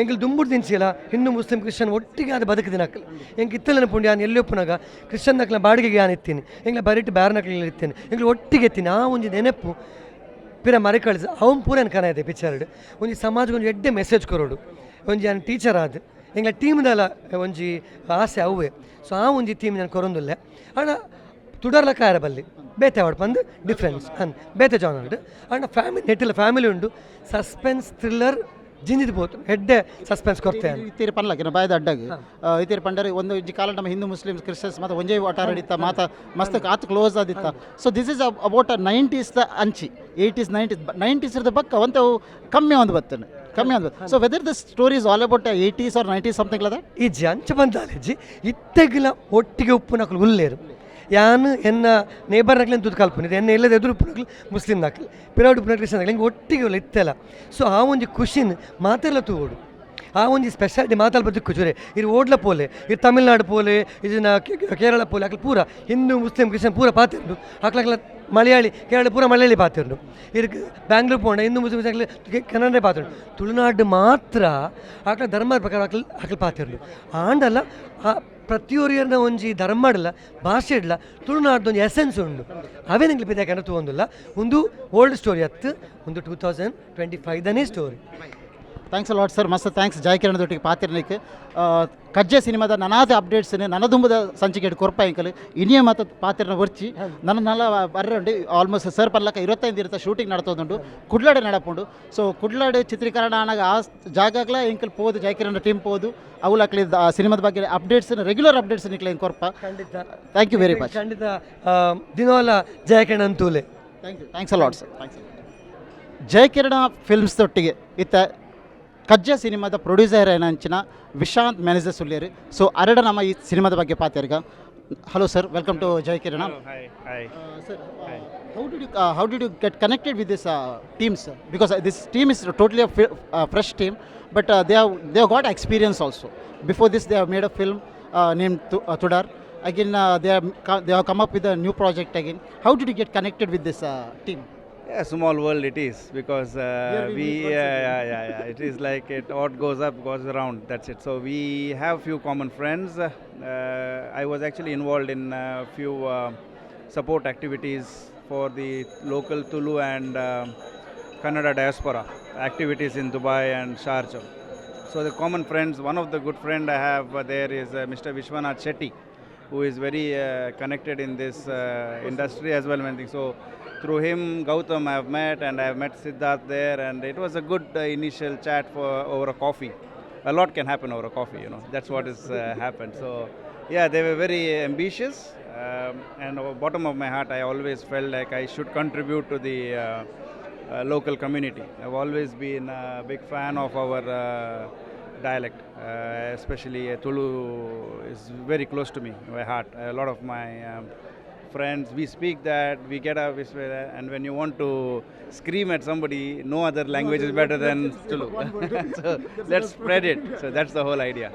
ಎಂಕಲ್ ದುಂಬುಡು ತಿನ್ಸಿಲ್ಲ ಹಿಂದೂ ಮುಸ್ಲಿಂ ಕ್ರಿಶ್ಚಿಯನ್ ಒಟ್ಟಿಗೆ ಆದ ಬದುಕಿದಿನ ಅಕ್ಕಲ್ ಎಂಗೆ ಇತ್ತಲನ ಪುಂಡಿ ನಾನು ಎಲ್ಲಿಯೊಪ್ಪನಾಗ ಕ್ರಿಶ್ಚಿಯನ್ ನಕ್ಲ ಬಾಡಿಗೆಗೆ ನಾನು ಎತ್ತೀನಿ ಎಂಗ್ಲ ಬರಿಟ್ಟು ಬ್ಯಾರ ನಕ್ಲ ಇರ್ತೀನಿ ಎಂಗ್ಲ ಒಟ್ಟಿಗೆ ಎತ್ತೀನಿ ಆ ಒಂದು ನೆನಪು ಪಿರ ಮರೆ ಕಳಿಸ ಅವನ್ ಪೂರ ಕನ ಇದೆ ಪಿಕ್ಚರ್ಡ್ ಒಂಜಿ ಸಮಾಜಕ್ಕೆ ಒಂದು ಎಡ್ಡೆ ಮೆಸೇಜ್ ಕೊರೋಡು. ಒಂಜಿ ನಾನು ಟೀಚರ್ ಆದ್. ಎಂಗ್ಲ ಟೀಮ್ದಲ್ಲ ಒಂಜಿ ಆಸೆ ಅವೇ ಸೊ ಆ ಒಂಜಿ ಟೀಮ್ ನಾನು ಕೊರೊಂದುಲ್ಲೆ. ಅಣ್ಣ, ತುಡರ್ಲ ಕಾಯರ ಬಲ್ಲಿ. ಬೇತೆ ಆವಡ್ ಬಂದು ಡಿಫ್ರೆನ್ಸ್ ಅನ್ ಬೇತೆ ಜಾನ್ ಅಂಡ್ ಫ್ಯಾಮಿಲಿ ನೆಟ್ಟಿಲ್ಲ ಫ್ಯಾಮಿಲಿ ಉಂಡು. ಸಸ್ಪೆನ್ಸ್ ಥ್ರಿಲ್ಲರ್ ಜಿಂಜಿದ್ ಬೋದು ಹೆಡ್ಡೆ ಸಸ್ಪೆನ್ಸ್ ಕೊಡ್ತೆ ಇತ್ತೀರಿ ಪನ್ಲಕಿನ ಬಾಯ್ದ ಅಡ್ಡಾಗ. ಇತ್ತೀರಿ ಪಂಡರಿ ಒಂದು ಇಜ್ಜಿ ಕಾಲ ನಮ್ಮ ಹಿಂದೂ ಮುಸ್ಲಿಮ್ಸ್ ಕ್ರಿಶ್ಚಿಯನ್ಸ್ ಮತ್ತು ಒಂಜೇ ಒಟಾರ ಹಿಡಿತ ಮಾತ ಮಸ್ತ್ ಆತ್ close Aditya so this is about nineties the ಅಂಚಿ ಏಯ್ಟೀಸ್ ನೈಂಟೀಸ್ ನೈಂಟೀಸ್ ಇರ್ದ ಬಕ್ಕ ಒಂದು ಕಮ್ಮಿ ಒಂದು ಬತ್ತನೆ ಕಮ್ಮಿ ಒಂದು so whether the story is all about eighties or nineties something ಲದ ಇಜ್ಜಿ ಅಂಚ ಬಂದಾಲೆಜ್ಜಿ ಇತ್ತೆಗಿಲ ಒಟ್ಟಿಗೆ ಉಪ್ಪು ನಕಲು ಉಲ್ಲೇರು. ಯಾನ್, ಎನ್ನ, ನೇಬರ್ ನಕ್ಲಿ ಅಂತ ಕಲ್ಪನೆ. ಎನ್ನ ಎಲ್ಲದ ಎದುರು ಪುನಕ್ಲಿ ಮುಸ್ಲಿಮ್ ಮುಸ್ಲಿಂ ನಕಲು, ಪಿರಾಡ್ ಉಪ್ಪು ನಕಲು ಕ್ರಿಶ್ಚಿಯನ್ ನಕಲು ಒಟ್ಟಿಗೆ ಇಲ್ಲ ಇತ್ತಲ್ಲ ಸೊ ಆ ಒಂದು ಖುಷಿನ ಮಾತೆಲ್ಲ ತೂಗೋಡು ಆ ಒಂದು ಸ್ಪೆಷಾಲಿಟಿ ಮಾತಾಲ್ ಬದುಕು ಕುಚುರೆ ಇದು ಓಡ್ಲ ಪೋಲೆ, ಇದು ತಮಿಳ್ನಾಡು ಪೋಲೆ, ಇದನ್ನ ಕೇರಳ ಪೋಲೆ ಅಕ್ಲ ಪೂರ. ಹಿಂದೂ, ಮುಸ್ಲಿಂ, ಕ್ರಿಶ್ಚಿಯನ್ ಪೂರ ಪಾತಿರ್ಡು ಅಕ್ಲಕ್ಲ ಮಲಯಾಳಿ, ಕೇರಳ ಪೂರ ಮಲಯಾಳಿ ಪಾತಿರ್ಡು ಇದಕ್ಕೆ ಬ್ಯಾಂಗ್ಳೂರ್ ಪೋಣ, ಹಿಂದೂ, ಮುಸ್ಲಿಂ ಅಕ್ಲ ಕನ್ನಡ ಪಾತಿರ್ಡು ತುಳುನಾಡು ಮಾತ್ರ ಅಕ್ಲ ಧರ್ಮದ ಪ್ರಕಾರ ಅಕ್ಲ ಅಕ್ಲ ಪಾತಿರ್ಡು ಆಂಡಲ್ಲ ಪ್ರತಿಯೊರಿಯರ್ನ ಒಂಜಿ ಧರ್ಮಡ್ಲ ಭಾಷೆ ಇಡ್ಲ, ತುಳುನಾಡ್ದು ಒಂದು ಎಸೆನ್ಸ್ ಉಂಡು ಅವೇ ನಿಂಗೆ ಪಿದ ಕನ್ನಡ ಒಂದು ಒಂದು ಓಲ್ಡ್ ಸ್ಟೋರಿ ಹತ್ತು, ಒಂದು ಟೂ ತೌಸಂಡ್ ಟ್ವೆಂಟಿ ಫೈವ್ದನೇ ಸ್ಟೋರಿ ಥ್ಯಾಂಕ್ಸ್ ಲಾಟ್ ಸರ್ ಮಸ್ತ್ ಥ್ಯಾಂಕ್ಸ್ ಜಾಯ್ಕಿರಣದೊಟ್ಟಿಗೆ ಪಾತಿರ್ನಿಕ್ಕೆ ಕಜ್ಜೆ ಸಿನಿಮಾದ ನನಾದ ಅಪ್ಡೇಟ್ಸ್ ನನದುಂಬದ ಸಂಚಿಕೆ ಕೊರ್ಪ ಇಂಕಲ್ ಇನಿಯ ಮಾತ ಪಾತ್ರನ ಒರ್ಚಿ ನನ್ನ ನಲ್ಲ ಬರ್ರಂಡಿ ಆಲ್ಮೋಸ್ಟ್ ಸರ್ ಪರ್ಲಕ ಇರುವತ್ತೈದು ಇರುತ್ತೆ ಶೂಟಿಂಗ್ ನಡ್ತೋದುಂಡು ಕುಡ್ಲಾಡೆ ನಡಪುಂಡು ಸೊ ಕುಡ್ಲಾಡೆ ಚಿತ್ರೀಕರಣ ಆನಾಗ ಆ ಜಾಗಗ್ಲ ಇಂಕಲ್ ಪೋದು ಜಾಯ್ಕಿರಣ ಟೀಮ್ ಪೋದು ಅವಲಕ್ಲಿ ಸಿನಿಮಾದ ಬಗ್ಗೆ ಅಪ್ಡೇಟ್ಸ್ ರೆಗ್ಯುಲರ್ ಅಪ್ಡೇಟ್ಸ್ ನಿಕ್ಲೆ ಹಿಂಗೆ ಕೊರ್ಪ. ಖಂಡಿತ. ಥ್ಯಾಂಕ್ ಯು ವೆರಿ ಮಚ್ ಖಂಡಿತ ದಿನೋಲ ಜಯಕಣ್ಣ ಅಂತೂಲೆ. Thank you thanks a lot sir thanks Jayakirana films ತೊಟ್ಟಿಗೆ ಇತ್ತ ಕಜ್ಜ ಸಿನಿಮಾದ ಪ್ರೊಡ್ಯೂಸರ್ ಏನಂಚಿನ ವಿಶಾಂತ್ ಮ್ಯಾನೇಜರ್ ಸುಲ್ಲೇರು ಸೊ ಅರಡ ನಮ್ಮ ಈ ಸಿನಿಮಾದ ಬಗ್ಗೆ ಪಾತಿರ್ಗ. Hello sir welcome to Jaya Kirana. Sir how did you how did you get connected with this teams because this team is totally fresh team but they have they have got experience also before this they have made a film name Tudar again they they have come up with a new project again how did you get connected with this team Yeah, small world it is because uh, we we, yeah, yeah, yeah, yeah, it is like it what goes up goes around. That's it. So we have few common friends. Uh, I was actually involved in a few uh, support activities for the local Tulu and um, Kannada diaspora activities in Dubai and Sharjah. So the common friends, one of the good friend I have uh, there is uh, Mr. Vishwanath Shetty, who is very uh, connected in this uh, industry as well. So through him, Gautam I have met and I have met Siddharth there, and it was a good uh, initial chat for over a coffee. A lot can happen over a coffee, you know. That's what has uh, happened. So yeah, they were very ambitious, um, and the bottom of my heart, I always felt like I should contribute to the uh, uh, local community. I've always been a big fan of our uh, dialect, uh, especially uh, Tulu is very close to me, my heart. A lot of my um, friends, we speak that, we get up, we speak that, and when you want to scream at somebody, no other language is better than Tulu. so let's spread it. So that's the whole idea.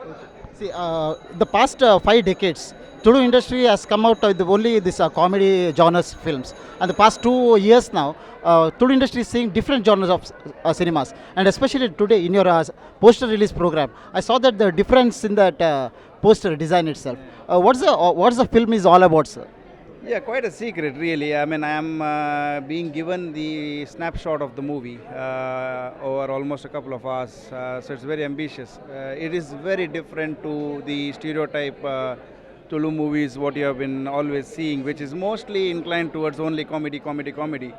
See, uh, the past uh, five decades, Tulu industry has come out with only this uh, comedy genres films. And the past two years now, uh, Tulu industry is seeing different genres of uh, cinemas. And especially today in your uh, poster release program, I saw that the difference in that uh, poster design itself. Uh, what's the uh, what's the film is all about, sir? Yeah, quite a secret, really. I mean, I am uh, being given the snapshot of the movie uh, over almost a couple of hours, uh, so it's very ambitious. Uh, it is very different to the stereotype uh, Tulu movies, what you have been always seeing, which is mostly inclined towards only comedy, comedy, comedy.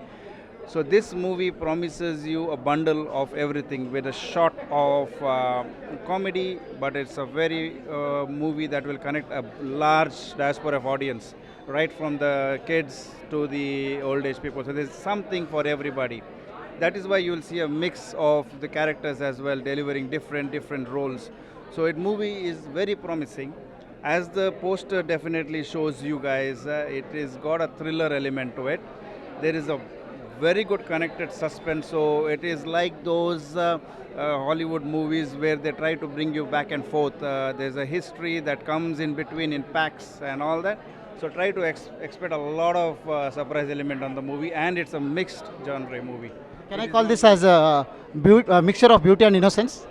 So this movie promises you a bundle of everything with a shot of uh, comedy, but it's a very uh, movie that will connect a large diaspora of audience, right from the kids to the old age people. So there's something for everybody. That is why you will see a mix of the characters as well, delivering different different roles. So it movie is very promising. As the poster definitely shows you guys, uh, it is got a thriller element to it. There is a very good connected suspense. So it is like those uh, uh, Hollywood movies where they try to bring you back and forth. Uh, there's a history that comes in between in packs and all that. So try to ex- expect a lot of uh, surprise element on the movie, and it's a mixed genre movie. Can I call this as a, a mixture of beauty and innocence?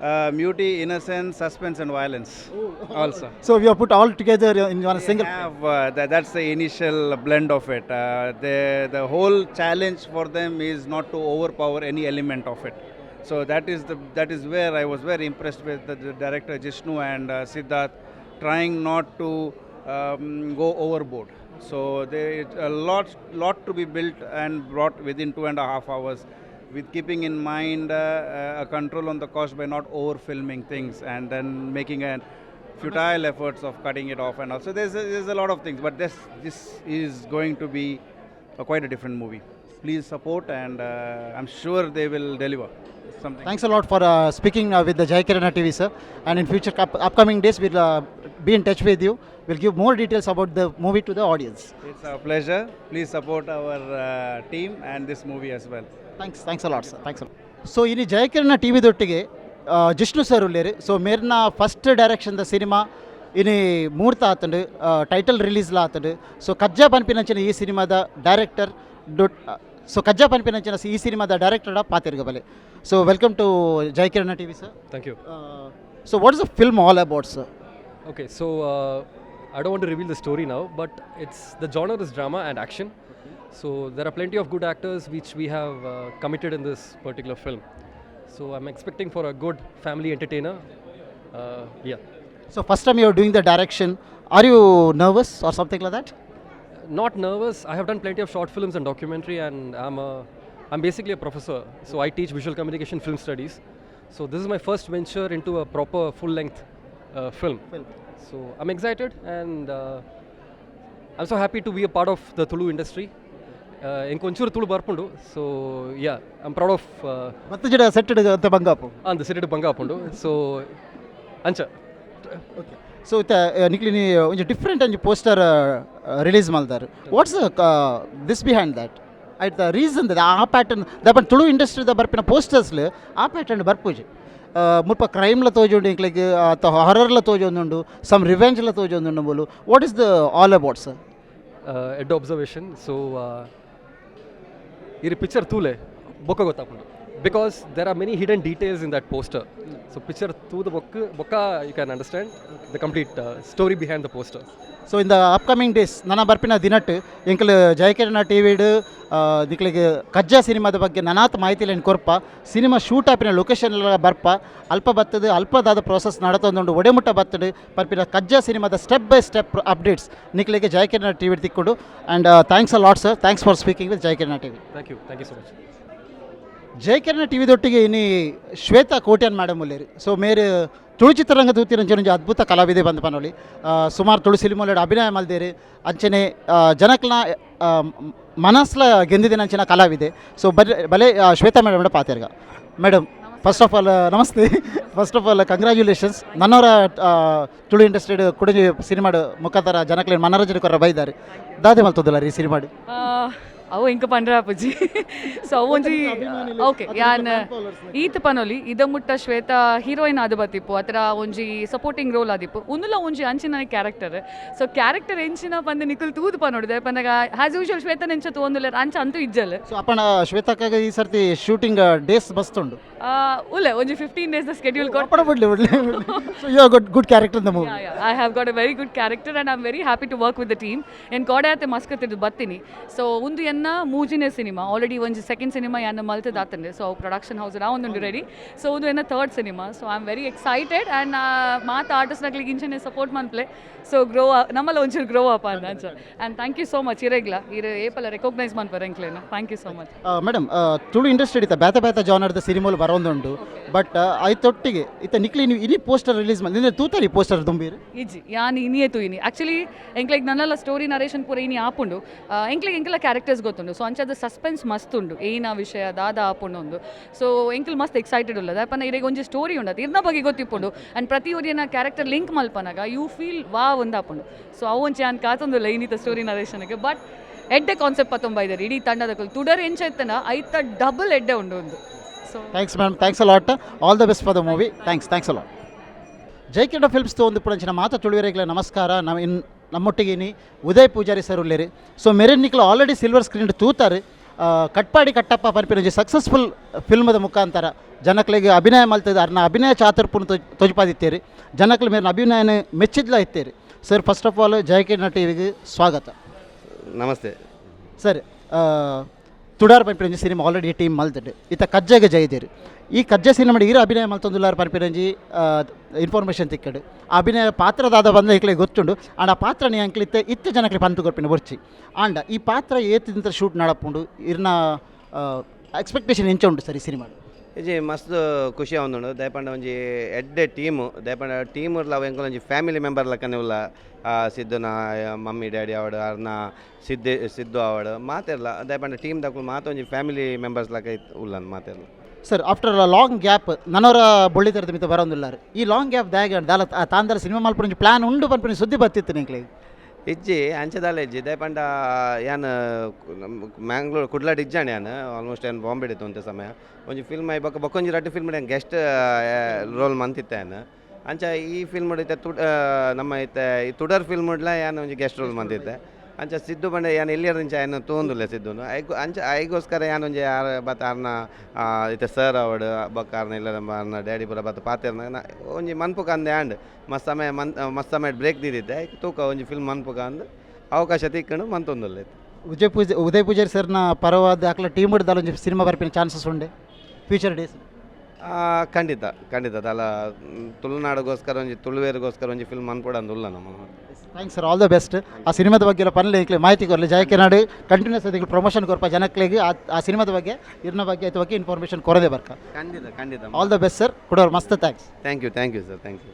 Uh, beauty, innocence, suspense, and violence also. So we have put all together in one single. have, uh, that, that's the initial blend of it. Uh, the, the whole challenge for them is not to overpower any element of it. So that is the that is where I was very impressed with the, the director Jishnu and uh, Siddharth trying not to um, go overboard. So there is a lot lot to be built and brought within two and a half hours with keeping in mind uh, uh, a control on the cost by not over filming things and then making a futile efforts of cutting it off and also there's a, there's a lot of things but this this is going to be a quite a different movie. Please support and uh, i'm sure they will deliver something Thanks a lot for uh, speaking uh, with the Jai Kirana TV, sir. And in future up- upcoming days, we'll uh, be in touch with you. We'll give more details about the movie to the audience. it's a pleasure please support our uh, team and this movie as well Thanks. Thanks a lot, a lot sir thanks lot. So ಇಲ್ಲಿ Jayakirana T ವಿದೊಟ್ಟಿಗೆ Jishnu sir ಉಳ್ಳೇರು so ಮೇರ್ನ first direction ದ cinema ಇನಿ ಮೂರ್ತ ಆತಂಡು title ರಿಲೀಸ್ಲ ಆತಂಡು so ಕಜ್ಜಾ ಪನ್ಪಿನಂಚಿನ ಈ ಸಿನಿಮಾದ ಡೈರೆಕ್ಟರ್ ದೊಡ್ సో కజ్జా పనిపించిన ఈ సినిమాద director of పాతిరగబలి so So, welcome to Kiran TV sir. Thank you. Uh, so, what is the film all about, sir? Okay. So, uh, I don't want to reveal the story now, but it's the genre is drama and action. So there are plenty of good actors which we have uh, committed in this particular film. So I'm expecting for a good family entertainer. Uh, yeah. So first time you're doing the direction. Are you nervous or something like that? not nervous. I have done plenty of short films and documentary, and I'm a, I'm basically a professor. So I teach visual communication, film studies. So this is my first venture into a proper full-length uh, film. film. So I'm excited, and uh, I'm so happy to be a part of the Tulu industry. ಇಂಗೆ ಒಂಚೂರು ತುಳು ಬರ್ಪುಂಡು so ya I'm proud of ಮತ್ತೆ ಜಡ settled ಅಂತ ಬಂಗಾಪು ಅಂದ settled ಬಂಗಾಪುಂಡು So, ಅಂಚ Okay. ಸೊ ಇತ್ತ ನಿಕ್ಲಿನಿ ಒಂಜಿ ಡಿಫ್ರೆಂಟ್ ಒಂಜಿ poster release ಮಲ್ದಾರ್ what's this behind that it the reason the ಆ ಪ್ಯಾಟರ್ನ್ ದಪ್ಪನ್ ತುಳು ಇಂಡಸ್ಟ್ರಿದ ಬರ್ಪಿನ ಪೋಸ್ಟರ್ಸ್ಲು ಆ ಪ್ಯಾಟರ್ನ್ ಬರ್ಪೂಜಿ ಮುಲ್ಪ ಕ್ರೈಮ್ಲ ತೋಜೊಂಡು ಇಂಕ್ಲೆಗ್ ಅಥವಾ ಹಾರರ್ಲ ತೋಜೊಂದುಂಡು ಸಮ್ ರಿವೆಂಜ್ಲ ತೋಜೊಂದುಂಡು ಬೋಲು what is the all about sir Ed observation so ಇರಿ ಪಿಕ್ಚರ್ ತೂಲೆ ಬೊಕ್ಕ ಗೊತ್ತಾಪುಂಡು because there are many hidden details in that poster So picture through the book, ಬೊಕ್ಕ you can understand the complete uh, story behind the poster. So ಇಂದ upcoming days ನನ್ನ ಬರ್ಪಿನ ದಿನಟ್ ಎಂಕಲ್ ಜಯಕಿರಣ T we'd ದಿಕ್ಲಿಗೆ ಕಜ್ಜಾ ಸಿನಿಮಾದ ಬಗ್ಗೆ ನನಾತ್ ಮಾಹಿತಿ ಲೈನ್ ಕೊರ್ಪ ಸಿನಿಮಾ ಶೂಟ್ ಆಪಿನ ಲೊಕೇಶನ್ ಬರ್ಪ ಅಲ್ಪ ಬತ್ತದ ಅಲ್ಪದಾದ ಪ್ರೊಸೆಸ್ ನಡತೊಂದುಂಡು ಒಡೆಮುಟ್ಟ ಬತ್ತಡು ಬರ್ಪಿನ ಕಜ್ಜಾ ಸಿನಿಮಾದ ಸ್ಟೆಪ್ ಬೈ ಸ್ಟೆಪ್ ಅಪ್ಡೇಟ್ಸ್ ನಿಕ್ಲಿಗೆ Jayakirana T V ತಿಕ್ಕೊಂಡು and thanks a lot sir thanks for speaking with Jayakirana T V you thank you so so much. ಜಯಕಿರಣ ಟಿ ವಿದೊಟ್ಟಿಗೆ ಇನಿ ಶ್ವೇತಾ ಕೋಟ್ಯಾನ್ ಮೇಡಮ್ ಉಲ್ಲೇರಿ. ಸೊ ಮೇರೆ ತುಳು ಚಿತ್ರರಂಗದ ಉತ್ತಿರಂಚೆ ಅದ್ಭುತ ಕಲಾವಿದೆ ಬಂದ ಪನೋಲಿ. ಸುಮಾರು ತುಳು ಸಿನಿಮಾಲ ಅಭಿನಯ ಮಲ್ದೇರಿ. ಅಂಚನೆ ಜನಕ್ಲ ಮನಸ್ಲ ಗೆಂದಿದಿನ ಅಂಚಿನ ಕಲಾವಿದೆ. ಸೊ ಬಲೆ ಬಲೆ Shweta madam ಪಾತೆರ್ಗ. Madam first of all namaste. First of all congratulations ನನ್ನವರ Tulu ಇಂಡಸ್ಟ್ರಿಡ್ ಕುಡಂಜಿ ಸಿನಿಮಾಡು ಮುಖಾಂತರ ಜನಕ್ಲೇನು ಮನೋರಂಜನೆ ಕೊರ ಬೈದಾರೆ. ದಾದೆ ಮಲ್ತದಲ್ಲ ರೀ ಸಿನಿಮಾಡು? ಅವು ಇಂಕ ಪಂಡ್ರ ಅಪ್ಪುಜಿ. ಸೊ ಅವು ಒಂಜಿ ಓಕೆ ಯಾನ್ ಈತ್ ಪನೊಲಿ ಇದ ಮುಟ್ಟ ಶ್ವೇತ ಹೀರೋಯಿನ್ ಆದ ಬತ್ತಿಪ್ಪು ಅತರ ಒಂಜಿ ಸಪೋರ್ಟಿಂಗ್ ರೋಲ್ ಆದಿಪ್ಪು. ಉಂದುಲ ಒಂಜಿ ಅಂಚಿನ ಕ್ಯಾರೆಕ್ಟರ್ ಸೊ ಕ್ಯಾರೆಕ್ಟರ್ ಎಂಚಿನ ಪಂದ ನಿಕುಲ್ ತೂದು ಪನೋಡಿದೆ ಪಂದಾಗ ಆಸ್ ಯೂಶುವಲ್ ಶ್ವೇತ ನೆಂಚ ತೋಂದುಲ್ಲ ಅಂಚ ಅಂತೂ ಇಜ್ಜಲ್ ಸೊ ಅಪ್ಪಣ ಶ್ವೇತಕ್ಕಾಗ ಈ ಸರ್ತಿ ಶೂಟಿಂಗ್ ಡೇಸ್ ಬಸ್ತುಂಡು? ಉಲ್ಲ ಒಂಜಿ ಫಿಫ್ಟೀನ್ ಡೇಸ್ ದ ಸ್ಕೆಡ್ಯೂಲ್ ಕೊಟ್ಟು ಅಪ್ಪಣ ಬಿಡ್ಲಿ ಬಿಡ್ಲಿ. So you good good character the movie I have got a very good character and I am very happy to work with the team ಏನು ಕೋಡೆ ಮಸ್ಕತ್ತಿದ್ದು ಬತ್ತೀನಿ. ಸೊ ಒಂದು ಎನ್ನ ಮೂಜಿನೇ ಸಿನಿಮಾ. ಆಲ್ರೆಡಿ ಒಂದು ಸೆಕೆಂಡ್ ಸಿನಿಮಾ ಯಾನ್ ಮಲ್ತದ ಆತಂದೆ ಸೊ ಪ್ರೊಡಕ್ಷನ್ ಹೌಸ್ ನಾ ಒಂದು ರೆಡಿ ಸೊ ಒಂದು ಏನ third cinema. So I am very excited and ಮಾತು ಆರ್ಟಿಸ್ಟ್ನಾಗ್ಲಿಗೆ ಇಂಚನೆ ಸಪೋರ್ಟ್ ಮನ್ಪ್ಲೆ ಸೊ ಗ್ರೋ ನಮ್ಮಲ್ಲಿ ಒಂಚೂರು ಗ್ರೋ ಅಪ್ ಅಂತ sir and thank you so much ಇರೆಗ್ಲ ಇರ ಏಪಲ್ಲ ರೆಕಗ್ನೈಸ್ ಮಾಡ್ಬಾರ ಎಂಕ್ಲೇನ thank you so much madam Tulu industry ಇತ್ತ ಬೇತ ಬೇತ ಜಾನರ್ದ ಸಿನಿಮಾಲು ಬರೋಂದುಂಡು ಬಟ್ ಐತೊಟ್ಟಿಗೆ ಇತ್ತ ನಿಕ್ಲಿ ನೀವು ಇನಿ ಪೋಸ್ಟರ್ ರಿಲೀಸ್ ಮಾಡಿ ನಿನ್ನೆ ತೂತಾರಿ ಪೋಸ್ಟರ್ ತುಂಬಿರು ಇಜ್ಜಿ ಯಾನ್ ಇನಿಯೇ ತೂಯಿನಿ. ಆ್ಯಕ್ಚುಲಿ ಎಂಕ್ಲೆಗ್ ನನ್ನೆಲ್ಲ ಸ್ಟೋರಿ ನರೇಷನ್ ಪೂರ ಇನಿ ಆಪುಂಡು. ಎಂಕ್ಲೈಕ್ ಎಂಕ್ಲ ಕ್ಯಾರೆಕ್ಟರ್ಸ್ ಗೊತ್ತುಂಡು ಸೊ ಅಂಚದ ಸಸ್ಪೆನ್ಸ್ ಮಸ್ತ್ ಉಂಡು ಏನ ವಿಷಯ ದಾದ ಆಪುಂಡು ಸೊ ಎಂಕಲ್ ಮಸ್ತ್ ಎಕ್ಸೈಟೆಡ್ ಉಲ್ಲದ ಯಾಪನ ಇರೆಗ್ ಒಂಜಿ ಸ್ಟೋರಿ ಉಂಡದ ಇರ್ನ ಬಗ್ಗೆ ಗೊತ್ತಿಪ್ಪುಂಡು. ಆ್ಯಂಡ್ ಪ್ರತಿ ಒರಿಯನ ಕ್ಯಾರೆಕ್ಟರ್ ಲಿಂಕ್ ಮಲ್ಪನಾಗ ಯು ಫೀಲ್ ವಾ ಒಂದು ಆಪುಂಡು. ಸೊ ಅವು ಒಂಚೆ ಯಾನ್ ಕಾತೊಂದುಲ್ಲ ಇನಿತ ಸ್ಟೋರಿ ನರೇಷನ್ಗೆ ಬಟ್ ಎಡ್ಡೆ ಕಾನ್ಸೆಪ್ಟ್ ಪತ್ತೊಂಬ ಇಡೀ ತಂಡದ ಕುಲ್. ತುಡರ್ ಎಂಚ ಐತ ಡಬಲ್ ಎಡ್ಡೆ ಉಂಡು ಒಂದು. So thanks ma'am thanks a lot all the best for the movie thanks thanks a ಜೈ ಕೆಂಡ ಫಿಲ್ಮ್ಸ್ ಒಂದು ಪುಣಂಚಿನ ಮಾತ ತುಳುವರೆಗಳ ನಮಸ್ಕಾರ. ನಾವು ಇನ್ ನಮ್ಮೊಟ್ಟಿಗೆ ಇನಿ ಉದಯ್ ಪೂಜಾರಿ ಸರ್ ಉಲ್ಲೇರಿ. ಸೊ ಮೆರಿನ್ ನಿಕ್ಲ ಆಲ್ರೆಡಿ ಸಿಲ್ವರ್ ಸ್ಕ್ರೀನ್ ತೂತಾರೆ. ಕಟ್ಪಾಡಿ ಕಟ್ಟಪ್ಪ ಪನ್ಪಿನ ಸಕ್ಸಸ್ಫುಲ್ ಫಿಲ್ಮದ ಮುಖಾಂತರ ಜನಕ್ಲಿಗೆ ಅಭಿನಯ ಮಲ್ತದ ಅರ್ನ ಅಭಿನಯ ಚಾತುರ್ಪುನ ತೊಜಪಾದಿತ್ತೇರಿ. ಜನಕ್ಲ ಮೇಲಿನ ಅಭಿನಯನ ಮೆಚ್ಚಿದ್ಲ ಇತ್ತೇರಿ. Sir first of all Jayakirana ಟಿವಿಗೆ ಸ್ವಾಗತ. ನಮಸ್ತೆ. ಸರ್ ತುಡಾರ್ ಪಂಪಿರಂಜಿ ಸಿನಿಮಾ ಆಲ್ರೆಡಿ ಟೀಮ್ ಮಲ್ತಡ್ ಇತ್ತ ಕಜ್ಜಗ ಜೈದೇರು ಈ ಕಜ್ಜ ಸಿನಿಮಾ ಈರ ಅಭಿನಯ ಮಲ್ತೊಂದುಲ್ಲಾರ ಪಂಪಿರಂಜಿ ಇನ್ಫಾರ್ಮೇಷನ್ ತಿಕ್ಕಡು. ಅಭಿನಯ ಪಾತ್ರದಾದ ಬಂದ ಗೊತ್ತುಂಡು. ಆಂಡ ಆ ಪಾತ್ರ ನೀ ಅಂಕ್ಲಿತ್ತೆ ಇತ್ತ ಜನಕ್ಲೆ ಪಂತು ಕೊರ್ಪಿನ ಬರ್ಚಿ. ಆಂಡ ಈ ಪಾತ್ರ ಏತಿಂತ ಶೂಟ್ ನಡಪುಂಡು ಇರ್ನ ಎಕ್ಸ್ಪೆಕ್ಟೇಷನ್ ಎಂಚ ಉಂಡು ಸರಿ ಸಿನಿಮಾ ಇಜಿ ಮಸ್ತ್ ಖುಷಿ ಆವೊಂದುಂಡು ದಯಪಂಡ ಒಂಜಿ ಎಡ್ಡೆ ಟೀಮು ದಯಪಂಡ ಟೀಮ್ ಅವು ಎಂಕುಲು ಒಂಜಿ ಫ್ಯಾಮಿಲಿ ಮೆಂಬರ್ ಲಕ್ಕನೆ ಉಲ್ಲ ಸಿದ್ದುನ ಮಮ್ಮಿ, ಡ್ಯಾಡಿ ಆವಡ್ ಅರ್ನ, ಸಿದ್ದೆ, ಸಿದ್ದು ಆವಡ್ ಮಾತೆರ್ಲ ದಯಪಂಡ ಟೀಮ್ ದಕ್ಕಲು ಮಾತ ಒಂಜಿ ಫ್ಯಾಮಿಲಿ ಮೆಂಬರ್ಸ್ ಲಕ್ಕ ಉಲ್ಲ ಉಲ್ಲನ್ ಮಾತೆರ್ಲ ಸರ್ ಆಫ್ಟರ್ ಲಾಂಗ್ ಗ್ಯಾಪ್ ನನ್ನವರ ಬೊಳ್ಳಿತರದ ಮಿತ ಬರೋದಿಲ್ಲ ಈ ಲಾಂಗ್ ಗ್ಯಾಪ್ ದಾಗ, ದಾಲ ತಾಂದರ ಸಿನಿಮಾ ಮಲ್ಪುರಂಜಿ ಪ್ಲಾನ್ ಉಂಡು ಪನ್ಪಿನ ಸುದ್ದಿ ಬತ್ತಿತ್ತು ನಿಂಕ್ಲೆ ಇಜ್ಜಿ ಅಂಚದಾಲ ಇಜ್ಜಿ, ದಯಪಂಡ ಯಾನ್ ಮ್ಯಾಂಗ್ಳೂರ್ ಕುಡ್ಲಾಡ್ ಇಜ್ಜಾಣೆ ಯಾನ್ ಆಲ್ಮೋಸ್ಟ್ ಏನು ಬಾಂಬೆ ಇತ್ತು ಅಂತ ಸಮಯ. ಒಂಜಿ ಫಿಲ್ಮ್ ಆಯ್ ಬೊಕ್ಕ ಬೊಕ್ಕೊಂಜಿ ರಡ್ಡು ಫಿಲ್ಮ್ ಗೆಸ್ಟ್ ರೋಲ್ ಮಂತಿತ್ತೆ ಏನು ಅಂಚ ಈ ಫಿಲ್ಮ್ ಇತ್ತೆ ತುಡ್ ನಮ್ಮ ಇತ್ತೆ, ಈ ತುಡರ್ ಫಿಲ್ಮ್ ಇಡ್ಲ ಏನು ಒಂಜಿ ಗೆಸ್ಟ್ ರೋಲ್ ಮಂತಿತ್ತೆ. ಅಂಚ ಸಿದ್ದು ಬಂಡೆ ಯಾನ್ ಎಲ್ಲಿಯರ್ ಇಂಚ ಏನು ತೂಂದುಲ್ಲೆ ಸಿದ್ದುನು. ಐಗು, ಅಂಚ, ಐಗೋಸ್ಕರ ಯಾನ್ ಒಂಜಿ ಆರ್ ಬತ್ತ ಅರ್ನ ಇತ್ತೆ ಸರ್ ಅವಡು, ಬೊಕ್ಕ ಆರ್ನ ಇಲ್ಲ ಆರ್ನ ಡ್ಯಾಡಿ ಪುರ ಬತ್ತ ಪಾತೆರ್ನ ಒಂಜಿ ಮನ್ಪುಕ ಅಂದೆ ಆ್ಯಂಡ್ ಮಸ್ತ್ ಸಮಯ ಮನ್, ಮಸ್ತ್ ಸಮಯ ಬ್ರೇಕ್ ದಿದ್ದಿದ್ದೆ ಐಕ್ ತೂಕ ಒಂಜಿ ಫಿಲ್ಮ್ ಮನ್ಪುಕ ಅಂದು, ಅವಕಾಶ ತಿಕ್ಕಂಡು ಮಂತೊಂದುಲ್ಲೆ ಉದಯ್ ಪೂಜೆ, ಉದಯ್ ಪೂಜಾರಿ ಸರ್ನ ಪರವಾದ, ಅಕ್ಲ ಟೀಮ್ ಹಿಡ್ದಲ್ಲ ಒಂಜಿ ಸಿನಿಮಾ ಬರ್ಪಿನ ಚಾನ್ಸಸ್ ಉಂಡೆ. ಫ್ಯೂಚರ್ ಡೇಸ್ ಖಂಡಿತ ಖಂಡಿತ. ಅದಲ್ಲ ತುಳುನಾಡಿಗೋಸ್ಕರ ಒಂಜಿ ತುಳುವೇರಿಗೋಸ್ಕರ ಒಂಜಿ ಫಿಲ್ಮ್ ಮನ್ಪುಡ ಅಂದುಲ್ಲ ನಮ್ಮ thanks sir all the best ಆ ಸಿನಿಮಾದ ಬಗ್ಗೆ ಪನ್ಲೆ ಇಕ್ಲೆ ಮಾಹಿತಿ ಕೊರಲಿ ಜಯಕಿನಾಡು ಕಂಟಿನ್ಯೂಸ್ ಅದಕ್ಕೆ ಪ್ರಮೋಷನ್ ಕೊರಪ್ಪ ಜನಕ್ಲೆಗೆ. ಆ ಆ ಸಿನಿಮಾದ ಬಗ್ಗೆ ಇರ್ನ ಬಗ್ಗೆ ಆಯ್ತು ಬಗ್ಗೆ ಇನ್ಫಾರ್ಮೇಷನ್ ಕೊರದೆ ಬರ್ಕ. ಖಂಡಿತ ಖಂಡಿತ. ಆಲ್ ದ ಬೆಸ್ಟ್ ಸರ್ ಕೊಡೋರು ಮಸ್ತ್ thanks thank you thank you sir thank you